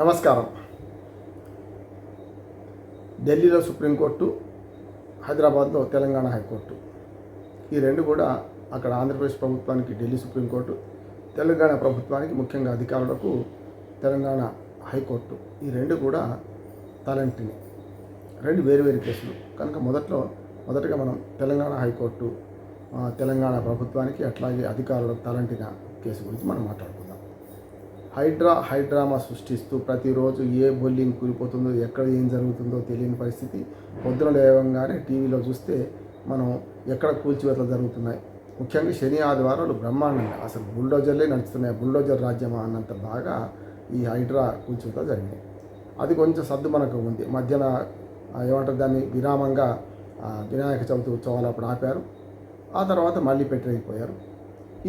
నమస్కారం. ఢిల్లీలో సుప్రీంకోర్టు హైదరాబాద్లో తెలంగాణ హైకోర్టు. ఈ రెండు కూడా అక్కడ ఆంధ్రప్రదేశ్ ప్రభుత్వానికి ఢిల్లీ సుప్రీంకోర్టు తెలంగాణ ప్రభుత్వానికి ముఖ్యంగా అధికారులకు తెలంగాణ హైకోర్టు. ఈ రెండు కూడా తలంటిని. రెండు వేరు వేరు కేసులు. కనుక మొదట్లో మొదటగా మనం తెలంగాణ హైకోర్టు తెలంగాణ ప్రభుత్వానికి అట్లాగే అధికారులకు తలంటిన కేసు గురించి మనం మాట్లాడుకుందాం. హైడ్రా హైడ్రామా సృష్టిస్తూ ప్రతిరోజు ఏ బొల్లింగ్ కూలిపోతుందో ఎక్కడ ఏం జరుగుతుందో తెలియని పరిస్థితి. పొద్దున లేవగానే టీవీలో చూస్తే మనం ఎక్కడ కూల్చివేతలు జరుగుతున్నాయి? ముఖ్యంగా శని ఆదివారాలు బ్రహ్మాండంగా అసలు బుల్డోజర్లే నడుస్తున్నాయి. బుల్డోజర్ రాజ్యమా అన్నంత బాగా ఈ హైడ్రా కూల్చివేతలు జరిగినాయి. అది కొంచెం సర్దు మనకు ఉంది. మధ్యన ఏమంటారు దాన్ని? విరామంగా వినాయక చవితి ఉత్సవాలు అప్పుడు ఆపారు. ఆ తర్వాత మళ్ళీ పెట్టిపోయారు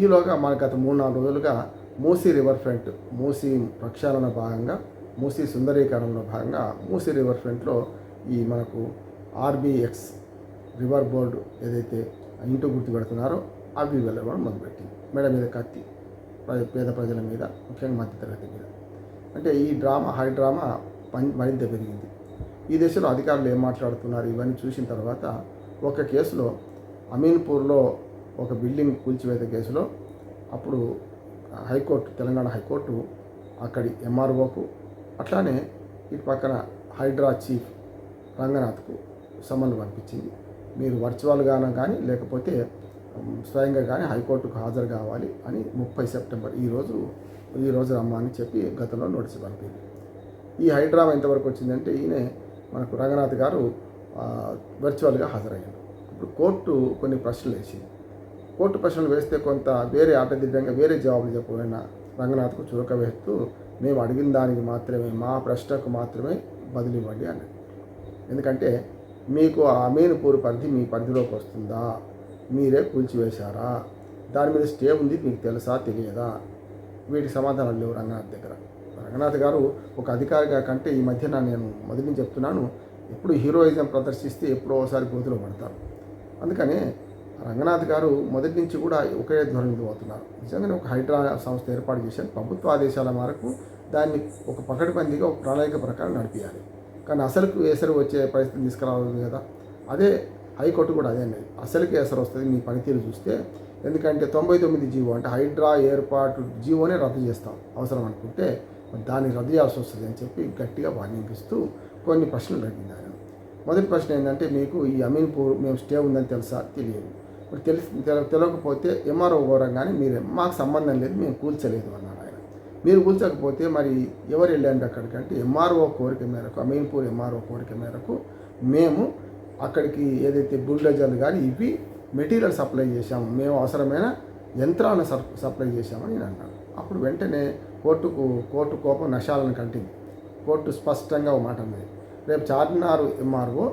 ఈలోగా మనకు గత మూడు నాలుగు రోజులుగా మూసీ రివర్ ఫ్రంట్ మూసీ ప్రక్షాళన భాగంగా మూసీ సుందరీకరణలో భాగంగా మూసీ రివర్ ఫ్రంట్లో ఈ మనకు ఆర్బీఎక్స్ రివర్ బోర్డు ఏదైతే ఇంటూ గుర్తు పెడుతున్నారో అవి వెళ్ళడం మొదలుపెట్టింది మెడ మీద కత్తి పేద ప్రజల మీద ముఖ్యంగా మధ్యతరగతి మీద. అంటే ఈ డ్రామా హై డ్రామా పం- మరింత పెరిగింది. ఈ దేశంలో అధికారులు ఏం మాట్లాడుతున్నారు? ఇవన్నీ చూసిన తర్వాత ఒక కేసులో అమీన్పూర్లో ఒక బిల్డింగ్ కూల్చివేత కేసులో అప్పుడు హైకోర్టు తెలంగాణ హైకోర్టు అక్కడి ఎంఆర్ఓకు అట్లానే ఇటు పక్కన హైడ్రా చీఫ్ రంగనాథ్కు సమన్లు పంపించింది. మీరు వర్చువల్గానే కానీ లేకపోతే స్వయంగా కానీ హైకోర్టుకు హాజరు కావాలి అని ముప్పై సెప్టెంబర్ ఈరోజు ఈరోజు రమ్మని చెప్పి గతంలో నోటీసు పంపింది. ఈ హైడ్రామా ఎంతవరకు వచ్చిందంటే ఈయన మనకు రంగనాథ్ గారు వర్చువల్గా హాజరయ్యారు ఇప్పుడు కోర్టు కొన్ని ప్రశ్నలు వేసింది. కోర్టు ప్రశ్నలు వేస్తే కొంత వేరే ఆటదిడ్డంగా వేరే జవాబులు చెప్పబడిన రంగనాథ్కు చురక వేస్తూ మేము అడిగిన దానికి మాత్రమే మా ప్రశ్నకు మాత్రమే బదిలివ్వండి అని అన్నది. ఎందుకంటే మీకు ఆ అమీన్పూర్ పరిధి మీ పరిధిలోకి వస్తుందా? మీరే కూల్చివేశారా? దాని మీద స్టే ఉంది మీకు తెలుసా తెలియదా? వీటికి సమాధానాలు లేవు రంగనాథ్ దగ్గర. రంగనాథ్ గారు ఒక అధికారిగా కంటే ఈ మధ్యన నేను మొదటి చెప్తున్నాను ఎప్పుడు హీరోయిజం ప్రదర్శిస్తే ఎప్పుడో ఒకసారి గోతులో పడతారు. అందుకనే రంగనాథ్ గారు మొదటి నుంచి కూడా ఒకే ధోరణి పోతున్నారు నిజంగానే ఒక హైడ్రా సంస్థ ఏర్పాటు చేశారు. ప్రభుత్వ ఆదేశాల మేరకు దాన్ని ఒక పకడ్బందీగా ఒక ప్రణాళిక ప్రకారం నడిపించాలి కానీ అసలుకు ఎసరు వచ్చే పరిస్థితి తీసుకురావాలి కదా. అదే హైకోర్టు కూడా అదే అన్నది. అసలుకి ఎసరు వస్తుంది మీ పనితీరు చూస్తే ఎందుకంటే తొంభై తొమ్మిది జీవో అంటే హైడ్రా ఏర్పాటు జీవోనే రద్దు చేస్తాం. అవసరం అనుకుంటే దాన్ని రద్దు చేయాల్సి వస్తుంది అని చెప్పి గట్టిగా వార్నింగ్ ఇస్తూ కొన్ని ప్రశ్నలు అడిగింది ఆయన మొదటి ప్రశ్న ఏంటంటే మీకు ఈ అమీన్పూర్ మేము స్టే ఉందని తెలుసా? తెలియదు. ఇప్పుడు తెలిసి తెల- తెలియకపోతే ఎంఆర్ఓ ఘోరంగానే మీరు మాకు సంబంధం లేదు మేము కూల్చలేదు అన్నారు ఆయన. మీరు కూల్చకపోతే మరి ఎవరు వెళ్ళండి అక్కడికంటే ఎంఆర్ఓ కోరిక మేరకు అమీన్పూర్ ఎంఆర్ఓ కోరిక మేరకు మేము అక్కడికి ఏదైతే బుల్డోజర్లు కానీ ఇవి మెటీరియల్ సప్లై చేశాము మేము అవసరమైన యంత్రాలను సప్లై చేశామని నేను అన్నాను. అప్పుడు వెంటనే కోర్టుకు కోర్టు కోపం నశాలను కంటింది. కోర్టు స్పష్టంగా ఒక మాట అన్నది. రేపు చార్మినార్ ఎంఆర్ఓ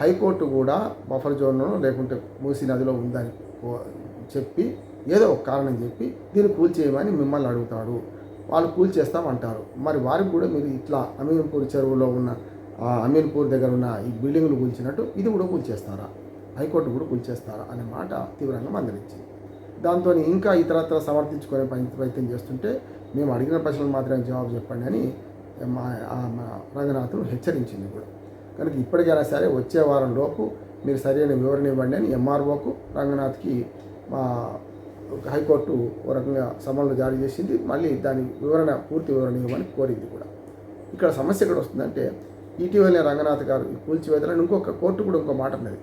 హైకోర్టు కూడా బఫర్ జోన్లో లేకుంటే మూసీ నదిలో ఉందని చెప్పి ఏదో ఒక కారణం చెప్పి దీన్ని కూల్చేయమని మిమ్మల్ని అడుగుతాడు. వాళ్ళు కూల్చేస్తామంటారు మరి వారికి కూడా మీరు ఇట్లా అమీన్పూర్ చెరువులో ఉన్న ఆ అమీన్పూర్ దగ్గర ఉన్న ఈ బిల్డింగ్లు కూల్చినట్టు ఇది కూడా కూల్చేస్తారా హైకోర్టు కూడా కూల్చేస్తారా అనే మాట తీవ్రంగా మందలించింది. దాంతో ఇంకా ఇతరత్ర సమర్థించుకునే ప్రయత్నం ప్రయత్నం చేస్తుంటే మేము అడిగిన ప్రశ్నలు మాత్రమే జవాబు చెప్పండి అని మా రంగనాథులు మా హెచ్చరించింది కూడా. కనుక ఇప్పటికైనా సరే వచ్చే వారం లోపు మీరు సరైన వివరణ ఇవ్వండి అని ఎంఆర్ఓకు రంగనాథ్కి మా హైకోర్టు ఓ రకంగా సమన్లు జారీ చేసింది. మళ్ళీ దాని వివరణ పూర్తి వివరణ ఇవ్వమని కోరింది కూడా. ఇక్కడ సమస్య ఎక్కడ వస్తుందంటే ఇటీవలే రంగనాథ్ గారు కూల్చివేతలని ఇంకొక కోర్టు కూడా ఇంకో మాట ఉన్నది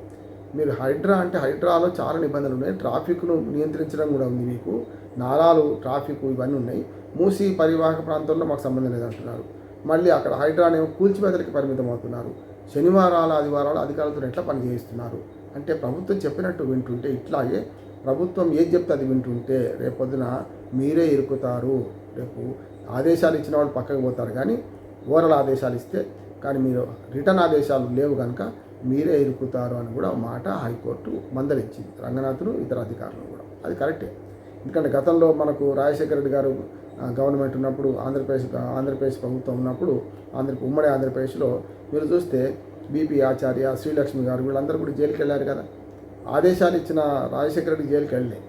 మీరు హైడ్రా అంటే హైడ్రాలో చాలా నిబంధనలు ఉన్నాయి. ట్రాఫిక్ను నియంత్రించడం కూడా ఉంది మీకు. నాలాలు ట్రాఫిక్ ఇవన్నీ ఉన్నాయి. మూసి పరివాహక ప్రాంతంలో మాకు సంబంధం లేదంటున్నారు. మళ్ళీ అక్కడ హైడ్రానేమో కూల్చివేతలకి పరిమితం అవుతున్నారు. శనివారాలు ఆదివారాలు అధికారులతో ఎట్లా పని చేయిస్తున్నారు అంటే ప్రభుత్వం చెప్పినట్టు వింటుంటే ఇట్లాగే ప్రభుత్వం ఏది చెప్తే అది వింటుంటే రేపొద్దున మీరే ఇరుకుతారు. రేపు ఆదేశాలు ఇచ్చిన వాళ్ళు పక్కకు పోతారు కానీ ఓరల్ ఆదేశాలు ఇస్తే కానీ మీరు రిటర్న్ ఆదేశాలు లేవు కనుక మీరే ఇరుకుతారు అని కూడా మాట హైకోర్టు మందలిచ్చింది రంగనాథులు ఇతర అధికారులు కూడా. అది కరెక్టే. ఎందుకంటే గతంలో మనకు రాజశేఖర రెడ్డి గారు గవర్నమెంట్ ఉన్నప్పుడు ఆంధ్రప్రదేశ్ ఆంధ్రప్రదేశ్ ప్రభుత్వం ఉన్నప్పుడు ఆంధ్ర ఉమ్మడి ఆంధ్రప్రదేశ్లో మీరు చూస్తే బీపీ ఆచార్య శ్రీలక్ష్మి గారు వీళ్ళందరూ కూడా జైలుకి వెళ్ళారు కదా. ఆదేశాలు ఇచ్చిన రాజశేఖర రెడ్డి జైలుకి వెళ్ళలే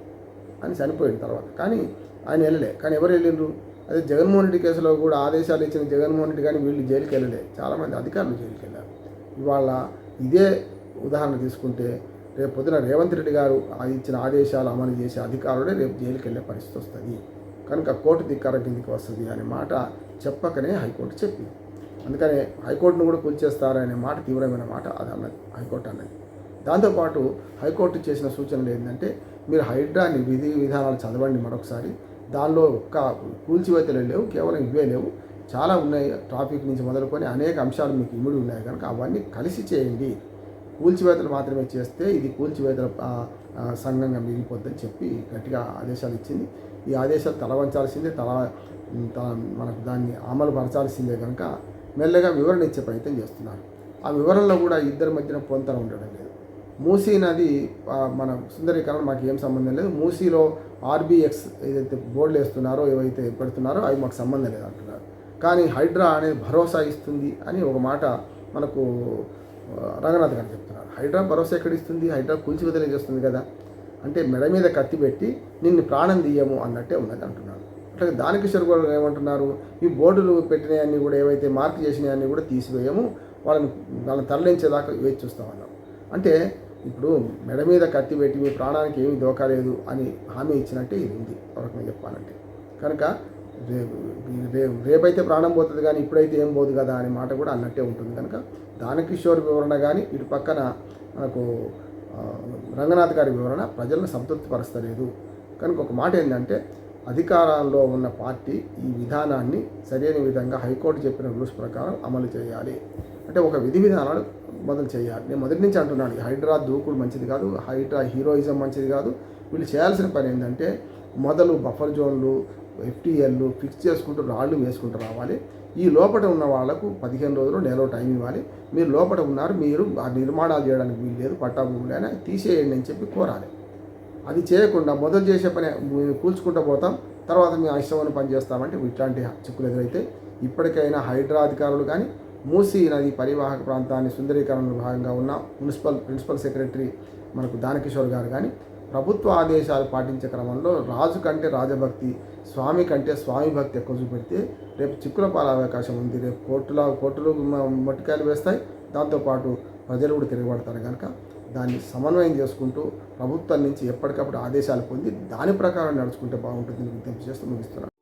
అని చనిపోయిన తర్వాత. కానీ ఆయన వెళ్ళలే. కానీ ఎవరు వెళ్ళిండ్రు? అదే జగన్మోహన్ రెడ్డి కేసులో కూడా ఆదేశాలు ఇచ్చిన జగన్మోహన్ రెడ్డి కానీ వీళ్ళు జైలుకి వెళ్ళలే చాలామంది అధికారులు జైలుకి వెళ్ళారు ఇవాళ ఇదే ఉదాహరణ తీసుకుంటే రేపు పొద్దున రేవంత్ రెడ్డి గారు ఇచ్చిన ఆదేశాలు అమలు చేసే అధికారులే రేపు జైలుకి వెళ్ళే పరిస్థితి వస్తుంది. కనుక కోర్టు ధిక్కారం కిందికి వస్తుంది అనే మాట చెప్పకనే హైకోర్టు చెప్పింది. అందుకనే హైకోర్టును కూడా కూల్చేస్తారనే మాట తీవ్రమైన మాట అది అన్నది. హైకోర్టు అన్నది. దాంతోపాటు హైకోర్టు చేసిన సూచనలు ఏంటంటే మీరు హైడ్రాని విధి విధానాలు చదవండి మరొకసారి. దానిలో ఒక్క కూల్చివేతలు లేవు కేవలం ఇవే లేవు. చాలా ఉన్నాయి ట్రాఫిక్ నుంచి మొదలుకొని అనేక అంశాలు మీకు ఇమిడి ఉన్నాయి కనుక అవన్నీ కలిసి చేయండి. కూల్చివేతలు మాత్రమే చేస్తే ఇది కూల్చివేతల సంఘంగా మిగిలిపోద్దని చెప్పి గట్టిగా ఆదేశాలు ఇచ్చింది. ఈ ఆదేశాలు తలవంచాల్సిందే తల త- మనకు దాన్ని అమలు పరచాల్సిందే కనుక మెల్లగా వివరణ ఇచ్చే ప్రయత్నం చేస్తున్నారు. ఆ వివరణలో కూడా ఇద్దరి మధ్యన పొంతన ఉండడం లేదు. మూసీ నది మన సుందరీకరణ మాకు ఏం సంబంధం లేదు. మూసీలో ఆర్బీఎక్స్ ఏదైతే బోర్డులు వేస్తున్నారో ఏవైతే పెడుతున్నారో అవి మాకు సంబంధం లేదు అంటున్నారు కానీ హైడ్రా అనేది భరోసా ఇస్తుంది అని ఒక మాట మనకు రంగనాథ్ గారు చెప్తున్నారు. హైడ్రా భరోసా ఎక్కడ ఇస్తుంది హైడ్రా కూల్చివదిలే చేస్తుంది కదా. అంటే మెడ మీద కత్తి పెట్టి నిన్ను ప్రాణం తీయము అన్నట్టే ఉన్నది అంటున్నారు. అట్లాగే దానికిషోర్ గారు ఏమంటున్నారు? ఈ బోర్డులు పెట్టినవన్నీ కూడా ఏవైతే మార్క్ చేసినవన్నీ కూడా తీసివేయము వాళ్ళని వాళ్ళని తరలించేదాకా వేచి చూస్తామన్నాం అంటే ఇప్పుడు మెడ మీద కత్తి పెట్టి మీ ప్రాణానికి ఏమీ దోకా లేదు అని హామీ ఇచ్చినట్టే ఇది ఉంది. ఒక రకంగా చెప్పాలంటే. కనుక రేపు రే- రేపైతే ప్రాణం పోతుంది కానీ ఇప్పుడైతే ఏం పోదు కదా అనే మాట కూడా అన్నట్టే ఉంటుంది. కనుక దానకిషోర్ వివరణ కానీ ఇటు పక్కన మనకు రంగనాథ్ గారి వివరణ ప్రజలను సంతృప్తిపరచలేదు కనుక ఒక మాట ఏంటంటే అధికారంలో ఉన్న పార్టీ ఈ విధానాన్ని సరైన విధంగా హైకోర్టు చెప్పిన రూల్స్ ప్రకారం అమలు చేయాలి. అంటే ఒక విధి విధానాలు మొదలు చేయాలి. నేను మొదటి నుంచి అంటున్నాను హైడ్రా దూకుడు మంచిది కాదు హైడ్రా హీరోయిజం మంచిది కాదు. వీళ్ళు చేయాల్సిన పని ఏంటంటే మొదలు బఫర్ జోన్లు ఎఫ్టీఎల్లు ఫిక్స్ చేసుకుంటూ రాళ్ళు వేసుకుంటూ రావాలి. ఈ లోపల ఉన్న వాళ్ళకు పదిహేను రోజులు నెల టైం ఇవ్వాలి. మీరు లోపల ఉన్నారు మీరు ఆ నిర్మాణాలు చేయడానికి వీలు లేదు పట్టా భూములు అయినా తీసేయండి అని చెప్పి కోరాలి. అది చేయకుండా మొదలు చేసే పని మేము కూల్చుకుంటూ పోతాం తర్వాత మేము ఇష్టమైన పని చేస్తామంటే ఇట్లాంటి చిక్కులు ఎదురైతే ఇప్పటికైనా హైడ్రా అధికారులు కానీ మూసీ నది పరివాహక ప్రాంతాన్ని సుందరీకరణలో భాగంగా ఉన్న మున్సిపల్ ప్రిన్సిపల్ సెక్రటరీ మనకు దానకిషోర్ గారు కానీ ప్రభుత్వ ఆదేశాలు పాటించే క్రమంలో రాజు కంటే రాజభక్తి స్వామి కంటే స్వామి భక్తి ఎక్కువ చూపెడితే రేపు చిక్కుల అవకాశం ఉంది. రేపు కోర్టులో కోర్టులు మట్టికాయలు మొట్టికాయలు వేస్తాయి. దాంతోపాటు ప్రజలు కూడా తిరగబడతారు కనుక దాన్ని సమన్వయం చేసుకుంటూ ప్రభుత్వం నుంచి ఎప్పటికప్పుడు ఆదేశాలు పొంది దాని ప్రకారం నడుచుకుంటే బాగుంటుందని విజ్ఞప్తి చేస్తూ ముగిస్తున్నాను.